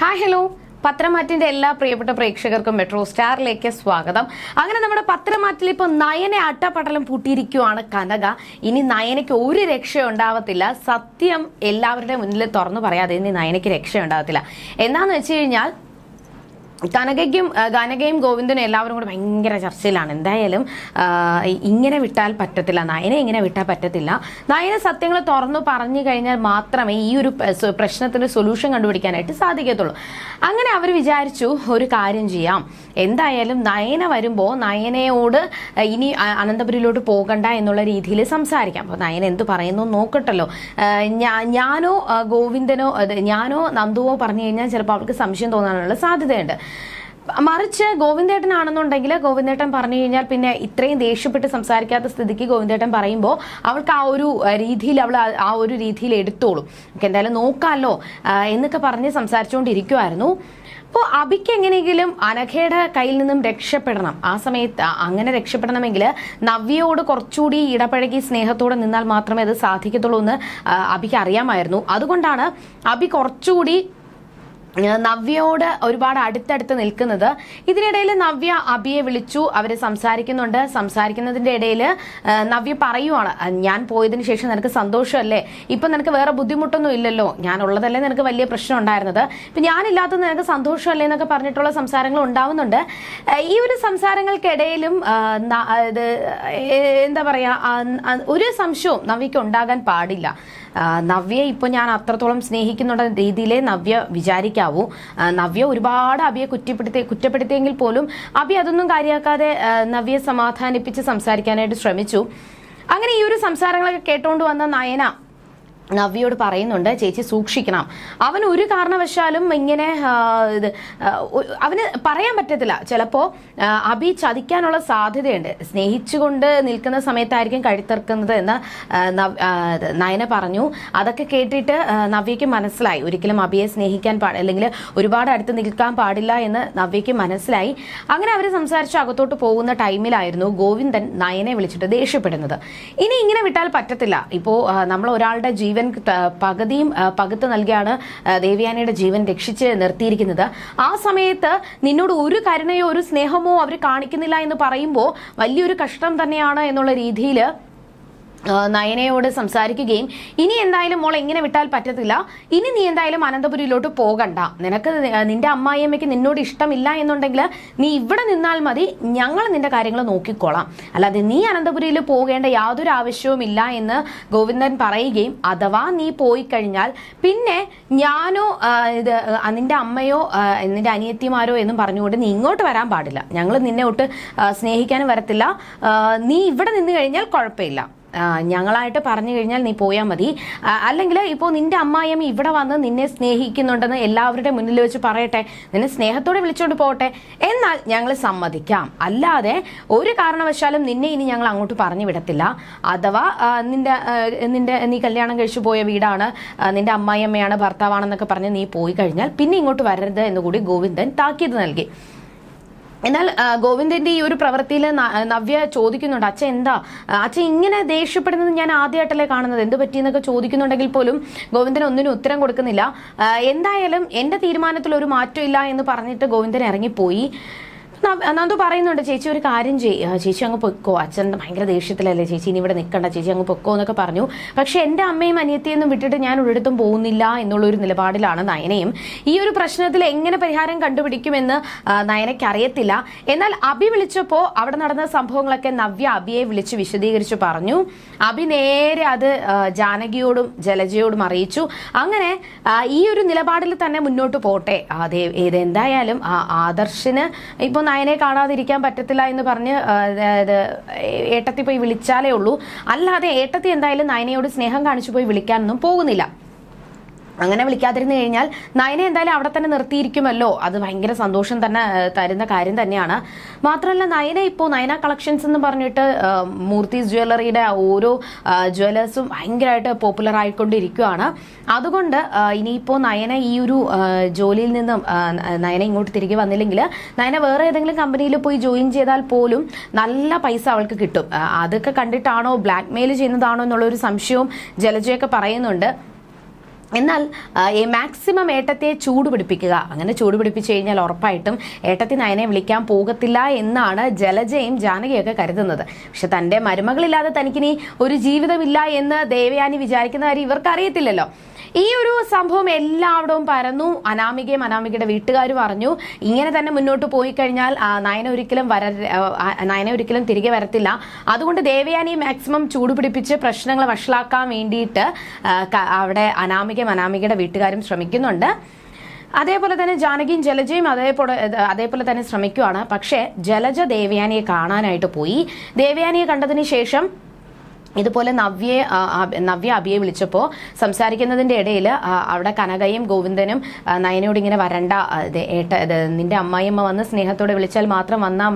Hi hello പത്രമാറ്റിന്റെ എല്ലാ പ്രിയപ്പെട്ട പ്രേക്ഷകർക്കും മെട്രോ സ്റ്റാറിലേക്ക് സ്വാഗതം. അങ്ങനെ നമ്മുടെ പത്രമാറ്റിൽ ഇപ്പോൾ നയനെ അട്ടപ്പടലം പൂട്ടിയിരിക്കുവാണ് കനക. ഇനി നയനയ്ക്ക് ഒരു രക്ഷ ഉണ്ടാവത്തില്ല സത്യം എല്ലാവരുടെ മുന്നിൽ തുറന്നു പറയാതെ ഇനി നയനയ്ക്ക് രക്ഷ ഉണ്ടാവത്തില്ല എന്താന്ന് വെച്ച് കഴിഞ്ഞാൽ കനകയ്ക്കും കനകയും ഗോവിന്ദനും എല്ലാവരും കൂടെ ഭയങ്കര ചർച്ചയിലാണ്. എന്തായാലും ഇങ്ങനെ വിട്ടാൽ പറ്റത്തില്ല നയനെ ഇങ്ങനെ വിട്ടാൽ പറ്റത്തില്ല. നയന സത്യങ്ങൾ തുറന്നു പറഞ്ഞു കഴിഞ്ഞാൽ മാത്രമേ ഈ ഒരു പ്രശ്നത്തിന് സൊല്യൂഷൻ കണ്ടുപിടിക്കാനായിട്ട് സാധിക്കത്തുള്ളൂ. അങ്ങനെ അവർ വിചാരിച്ചു ഒരു കാര്യം ചെയ്യാം. എന്തായാലും നയന വരുമ്പോൾ നയനയോട് ഇനി അനന്തപുരിയിലോട്ട് പോകണ്ട എന്നുള്ള രീതിയിൽ സംസാരിക്കാം. അപ്പോൾ നയന എന്ത് പറയുന്നു നോക്കട്ടല്ലോ. ഞാനോ ഗോവിന്ദനോ ഞാനോ നന്ദുവോ പറഞ്ഞു കഴിഞ്ഞാൽ ചിലപ്പോൾ അവൾക്ക് സംശയം തോന്നാനുള്ള സാധ്യതയുണ്ട്. മറിച്ച് ഗോവിന്ദേട്ടൻ ആണെന്നുണ്ടെങ്കിൽ ഗോവിന്ദേട്ടൻ പറഞ്ഞു കഴിഞ്ഞാൽ പിന്നെ ഇത്രയും ദേഷ്യപ്പെട്ട് സംസാരിക്കാത്ത സ്ഥിതിക്ക് ഗോവിന്ദേട്ടൻ പറയുമ്പോൾ അവൾക്ക് ആ ഒരു രീതിയിൽ അവൾ ആ- ഒരു രീതിയിൽ എടുത്തോളും. നമുക്ക് എന്തായാലും നോക്കാമല്ലോ എന്നൊക്കെ പറഞ്ഞ് സംസാരിച്ചുകൊണ്ടിരിക്കുമായിരുന്നു അപ്പോൾ അബിക്ക് എങ്ങനെയെങ്കിലും അനഘയുടെ കയ്യിൽ നിന്നും രക്ഷപ്പെടണം. ആ സമയത്ത് അങ്ങനെ രക്ഷപ്പെടണമെങ്കിൽ നവ്യയോട് കുറച്ചുകൂടി ഇടപഴകി സ്നേഹത്തോടെ നിന്നാൽ മാത്രമേ അത് സാധിക്കത്തുള്ളൂ എന്ന് അബിക്ക് അറിയാമായിരുന്നു. അതുകൊണ്ടാണ് അബി കുറച്ചുകൂടി നവ്യയോട് ഒരുപാട് അടുത്തടുത്ത് നിൽക്കുന്നത്. ഇതിനിടയിൽ നവ്യ അബിയെ വിളിച്ചു അവർ സംസാരിക്കുന്നുണ്ട്. സംസാരിക്കുന്നതിന്റെ ഇടയിൽ നവ്യ പറയുവാണ് ഞാൻ പോയതിന് ശേഷം നിനക്ക് സന്തോഷമല്ലേ? ഇപ്പം നിനക്ക് വേറെ ബുദ്ധിമുട്ടൊന്നും ഇല്ലല്ലോ? ഞാൻ ഉള്ളതല്ലേ നിനക്ക് വലിയ പ്രശ്നം ഉണ്ടായിരുന്നത്? ഇപ്പം ഞാനില്ലാത്തത് നിനക്ക് സന്തോഷമല്ലേ എന്നൊക്കെ പറഞ്ഞിട്ടുള്ള സംസാരങ്ങൾ ഉണ്ടാവുന്നുണ്ട്. ഈ ഒരു സംസാരങ്ങൾക്കിടയിലും എന്താ പറയുക ഒരു സംശയവും നവ്യക്ക് ഉണ്ടാകാൻ പാടില്ല. നവ്യ ഇപ്പൊ ഞാൻ അത്രത്തോളം സ്നേഹിക്കുന്ന രീതിയിലേ നവ്യ വിചാരിക്കാവൂ. ആ, നവ്യ ഒരുപാട് അബിയെ കുറ്റപ്പെടുത്തി കുറ്റപ്പെടുത്തിയെങ്കിൽ പോലും അബി അതൊന്നും കാര്യമാക്കാതെ നവ്യെ സമാധാനിപ്പിച്ച് സംസാരിക്കാനായിട്ട് ശ്രമിച്ചു. അങ്ങനെ ഈ ഒരു സംസാരങ്ങളൊക്കെ കേട്ടോണ്ട് വന്ന നയന നവ്യയോട് പറയുന്നുണ്ട് ചേച്ചി സൂക്ഷിക്കണം. അവൻ ഒരു കാരണവശാലും ഇങ്ങനെ ഇത് അവന് പറയാൻ പറ്റത്തില്ല. ചിലപ്പോൾ അഭി ചതിക്കാനുള്ള സാധ്യതയുണ്ട്. സ്നേഹിച്ചുകൊണ്ട് നിൽക്കുന്ന സമയത്തായിരിക്കും കഴുത്തിറക്കുന്നത് എന്ന് നയന പറഞ്ഞു. അതൊക്കെ കേട്ടിട്ട് നവ്യയ്ക്ക് മനസ്സിലായി. ഒരിക്കലും അഭിയെ സ്നേഹിക്കാൻ പാടില്ല അല്ലെങ്കിൽ ഒരുപാട് അടുത്ത് നിൽക്കാൻ പാടില്ല എന്ന് നവ്യയ്ക്ക് മനസ്സിലായി. അങ്ങനെ അവർ സംസാരിച്ച് അകത്തോട്ട് പോകുന്ന ടൈമിലായിരുന്നു ഗോവിന്ദൻ നയനെ വിളിച്ചിട്ട് ദേഷ്യപ്പെടുന്നത്. ഇനി ഇങ്ങനെ വിട്ടാൽ പറ്റത്തില്ല. ഇപ്പോൾ നമ്മൾ ഒരാളുടെ ജീവൻ ത- പകുതിയും പകുത്ത് നൽകിയാണ് ദേവയാനിയുടെ ജീവൻ രക്ഷിച്ച് നിർത്തിയിരിക്കുന്നത്. ആ സമയത്ത് നിന്നോട് ഒരു കരുണയോ ഒരു സ്നേഹമോ അവർ കാണിക്കുന്നില്ല എന്ന് പറയുമ്പോൾ വലിയൊരു കഷ്ടം തന്നെയാണ് എന്നുള്ള രീതിയിൽ നയനയോട് സംസാരിക്കുകയും ഇനി എന്തായാലും മോൾ എങ്ങനെ വിട്ടാൽ പറ്റത്തില്ല. ഇനി നീ എന്തായാലും അനന്തപുരിയിലോട്ട് പോകണ്ട. നിനക്ക് നിന്റെ അമ്മായിയമ്മയ്ക്ക് നിന്നോട് ഇഷ്ടമില്ല എന്നുണ്ടെങ്കിൽ നീ ഇവിടെ നിന്നാൽ മതി. ഞങ്ങൾ നിന്റെ കാര്യങ്ങൾ നോക്കിക്കോളാം. അല്ലാതെ നീ അനന്തപുരിയിൽ പോകേണ്ട യാതൊരു ആവശ്യവും ഇല്ല എന്ന് ഗോവിന്ദൻ പറയുകയും അഥവാ നീ പോയി കഴിഞ്ഞാൽ പിന്നെ ഞാനോ ഇത് നിന്റെ അമ്മയോ നിന്റെ അനിയത്തിമാരോ എന്നും പറഞ്ഞുകൊണ്ട് നീ ഇങ്ങോട്ട് വരാൻ പാടില്ല. ഞങ്ങൾ നിന്നെ ഒട്ട് സ്നേഹിക്കാനും വരത്തില്ല. നീ ഇവിടെ നിന്ന് കഴിഞ്ഞാൽ കുഴപ്പമില്ല. ഞങ്ങളായിട്ട് പറഞ്ഞു കഴിഞ്ഞാൽ നീ പോയാൽ മതി. അല്ലെങ്കിൽ ഇപ്പോൾ നിന്റെ അമ്മായിയമ്മ ഇവിടെ വന്ന് നിന്നെ സ്നേഹിക്കുന്നുണ്ടെന്ന് എല്ലാവരുടെ മുന്നിൽ വെച്ച് പറയട്ടെ. നിന്നെ സ്നേഹത്തോടെ വിളിച്ചോണ്ട് പോകട്ടെ. എന്നാൽ ഞങ്ങൾ സമ്മതിക്കാം. അല്ലാതെ ഒരു കാരണവശാലും നിന്നെ ഇനി ഞങ്ങൾ അങ്ങോട്ട് പറഞ്ഞു വിടത്തില്ല. അഥവാ നിന്റെ നിന്റെ നീ കല്യാണം കഴിച്ചു പോയ വീടാണ് നിന്റെ അമ്മായിയമ്മയാണ് ഭർത്താവാണെന്നൊക്കെ പറഞ്ഞ് നീ പോയി കഴിഞ്ഞാൽ പിന്നെ ഇങ്ങോട്ട് വരരുത് എന്നുകൂടി ഗോവിന്ദൻ താക്കീത് നൽകി. എന്നാൽ ഗോവിന്ദന്റെ ഈ ഒരു പ്രവൃത്തിയിൽ നവ്യ ചോദിക്കുന്നുണ്ട് അച്ഛൻ എന്താ? അച്ഛൻ ഇങ്ങനെ ദേഷ്യപ്പെടുന്നത് ഞാൻ ആദ്യമായിട്ടല്ലേ കാണുന്നത്? എന്ത് പറ്റിയെന്നൊക്കെ ചോദിക്കുന്നുണ്ടെങ്കിൽ പോലും ഗോവിന്ദൻ ഒന്നിനും ഉത്തരം കൊടുക്കുന്നില്ല. എന്തായാലും എന്റെ തീരുമാനത്തിൽ ഒരു മാറ്റം ഇല്ല എന്ന് പറഞ്ഞിട്ട് ഗോവിന്ദൻ ഇറങ്ങിപ്പോയി. നന്ദു പറയുന്നുണ്ട് ചേച്ചി ഒരു കാര്യം ചെയ്യ ചേച്ചി അങ്ങ് പൊക്കോ അച്ഛൻ ഭയങ്കര ദേഷ്യത്തിലല്ലേ ചേച്ചി? ഇനി ഇവിടെ നിൽക്കണ്ട. ചേച്ചി അങ്ങ് പൊക്കോ എന്നൊക്കെ പറഞ്ഞു. പക്ഷെ എന്റെ അമ്മയും അനിയത്തിയൊന്നും വിട്ടിട്ട് ഞാൻ ഒരിടത്തും പോകുന്നില്ല എന്നുള്ള ഒരു നിലപാടിലാണ് നയനയും. ഈ ഒരു പ്രശ്നത്തിൽ എങ്ങനെ പരിഹാരം കണ്ടുപിടിക്കുമെന്ന് നയനയ്ക്ക് അറിയത്തില്ല എന്നാൽ അബി വിളിച്ചപ്പോൾ അവിടെ നടന്ന സംഭവങ്ങളൊക്കെ നവ്യ അബിയെ വിളിച്ച് വിശദീകരിച്ച് പറഞ്ഞു. അബി നേരെ അത് ജാനകിയോടും ജലജയോടും അറിയിച്ചു. അങ്ങനെ ഈ ഒരു നിലപാടിൽ തന്നെ മുന്നോട്ട് പോട്ടെ. അതെ ഇതെന്തായാലും ആദർശിന് ഇപ്പോൾ നയനെ കാണാതിരിക്കാൻ പറ്റത്തില്ല എന്ന് പറഞ്ഞ് ഏട്ടത്തി പോയി വിളിച്ചാലേ ഉള്ളൂ. അല്ലാതെ ഏട്ടത്തി എന്തായാലും നായനയോട് സ്നേഹം കാണിച്ചു പോയി വിളിക്കാനൊന്നും പോകുന്നില്ല. അങ്ങനെ വിളിക്കാതിരുന്നു കഴിഞ്ഞാൽ നയനെ എന്തായാലും അവിടെ തന്നെ നിർത്തിയിരിക്കുമല്ലോ. അത് ഭയങ്കര സന്തോഷം തന്നെ തരുന്ന കാര്യം തന്നെയാണ്. മാത്രമല്ല നയന ഇപ്പോൾ നയന കളക്ഷൻസ് എന്ന് പറഞ്ഞിട്ട് മൂർത്തി ജ്വല്ലറിയുടെ ഓരോ ജ്വല്ലേഴ്സും ഭയങ്കരമായിട്ട് പോപ്പുലർ ആയിക്കൊണ്ടിരിക്കുകയാണ് അതുകൊണ്ട് ഇനിയിപ്പോൾ നയന ഈ ഒരു ജോലിയിൽ നിന്നും നയന ഇങ്ങോട്ട് തിരികെ വന്നില്ലെങ്കിൽ നയന വേറെ ഏതെങ്കിലും കമ്പനിയിൽ പോയി ജോയിൻ ചെയ്താൽ പോലും നല്ല പൈസ അവൾക്ക് കിട്ടും. അതൊക്കെ കണ്ടിട്ടാണോ ബ്ലാക്ക് മെയിൽ ചെയ്യുന്നതാണോ എന്നുള്ളൊരു സംശയവും ജലജയൊക്കെ പറയുന്നുണ്ട്. എന്നാൽ ഈ മാക്സിമം ഏട്ടത്തെ ചൂട് പിടിപ്പിക്കുക. അങ്ങനെ ചൂട് പിടിപ്പിച്ചു കഴിഞ്ഞാൽ ഉറപ്പായിട്ടും ഏട്ടത്തി നയനെ വിളിക്കാൻ പോകത്തില്ല എന്നാണ് ജലജയും ജാനകിയൊക്കെ കരുതുന്നത്. പക്ഷെ തന്റെ മരുമകളില്ലാതെ തനിക്കിനി ഒരു ജീവിതമില്ല എന്ന് ദേവയാനി വിചാരിക്കുന്ന കാര്യം ഇവർക്ക് അറിയത്തില്ലല്ലോ ഈ ഒരു സംഭവം എല്ലായിടവും പരന്നു. അനാമികയും അനാമികയുടെ വീട്ടുകാരും അറിഞ്ഞു. ഇങ്ങനെ തന്നെ മുന്നോട്ട് പോയി കഴിഞ്ഞാൽ നയന ഒരിക്കലും വര നയന ഒരിക്കലും തിരികെ വരത്തില്ല. അതുകൊണ്ട് ദേവയാനി മാക്സിമം ചൂടുപിടിപ്പിച്ച് പ്രശ്നങ്ങൾ വഷളാക്കാൻ വേണ്ടിയിട്ട് അവിടെ അനാമികയും അനാമികയുടെ വീട്ടുകാരും ശ്രമിക്കുന്നുണ്ട്. അതേപോലെ തന്നെ ജാനകിയും ജലജയും അതേപോലെ അതേപോലെ തന്നെ ശ്രമിക്കുവാണ്. പക്ഷേ ജലജ ദേവയാനിയെ കാണാനായിട്ട് പോയി. ദേവയാനിയെ കണ്ടതിന് ശേഷം ഇതുപോലെ ആ, നവ്യ അബിയെ വിളിച്ചപ്പോൾ സംസാരിക്കുന്നതിന്റെ ഇടയിൽ അവിടെ കനകയും ഗോവിന്ദനും നയനോട് ഇങ്ങനെ വരണ്ട ഏട്ട നിന്റെ അമ്മായിയമ്മ വന്ന് സ്നേഹത്തോടെ വിളിച്ചാൽ മാത്രം വന്നാൽ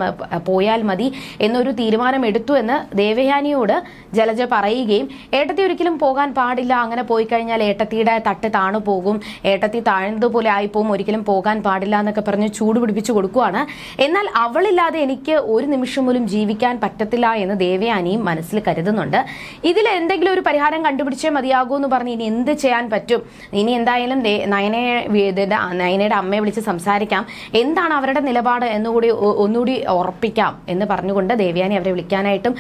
പോയാൽ മതി എന്നൊരു തീരുമാനം എടുത്തു എന്ന് ദേവയാനിയോട് ജലജ പറയുകയും ഏട്ടത്തി ഒരിക്കലും പോകാൻ പാടില്ല അങ്ങനെ പോയി കഴിഞ്ഞാൽ ഏട്ടത്തിയുടെ തട്ട് താണു പോകും ഏട്ടത്തി താഴ്ന്നതുപോലെ ആയിപ്പോവും ഒരിക്കലും പോകാൻ പാടില്ല എന്നൊക്കെ പറഞ്ഞ് ചൂട് കൊടുക്കുവാണ്. എന്നാൽ അവളില്ലാതെ എനിക്ക് ഒരു നിമിഷം പോലും ജീവിക്കാൻ പറ്റത്തില്ല എന്ന് ദേവയാനിയും മനസ്സിൽ കരുതുന്നുണ്ട്. ഇതിൽ എന്തെങ്കിലും ഒരു പരിഹാരം കണ്ടുപിടിച്ചേ മതിയാകൂ എന്ന് പറഞ്ഞ് ഇനി എന്ത് ചെയ്യാൻ പറ്റും? ഇനി എന്തായാലും ഇതിന്റെ നയനയുടെ അമ്മയെ വിളിച്ച് സംസാരിക്കാം. എന്താണ് അവരുടെ നിലപാട് എന്നുകൂടി ഒന്നുകൂടി ഉറപ്പിക്കാം എന്ന് പറഞ്ഞുകൊണ്ട് ദേവ്യാനി അവരെ വിളിക്കാനായിട്ടും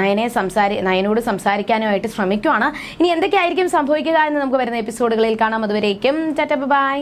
നയനെ സംസാരി നയനോട് സംസാരിക്കാനുമായിട്ട് ശ്രമിക്കുവാണ്. ഇനി എന്തൊക്കെയായിരിക്കും സംഭവിക്കുക എന്ന് നമുക്ക് വരുന്ന എപ്പിസോഡുകളിൽ കാണാം. അതുവരേക്കും ബൈ.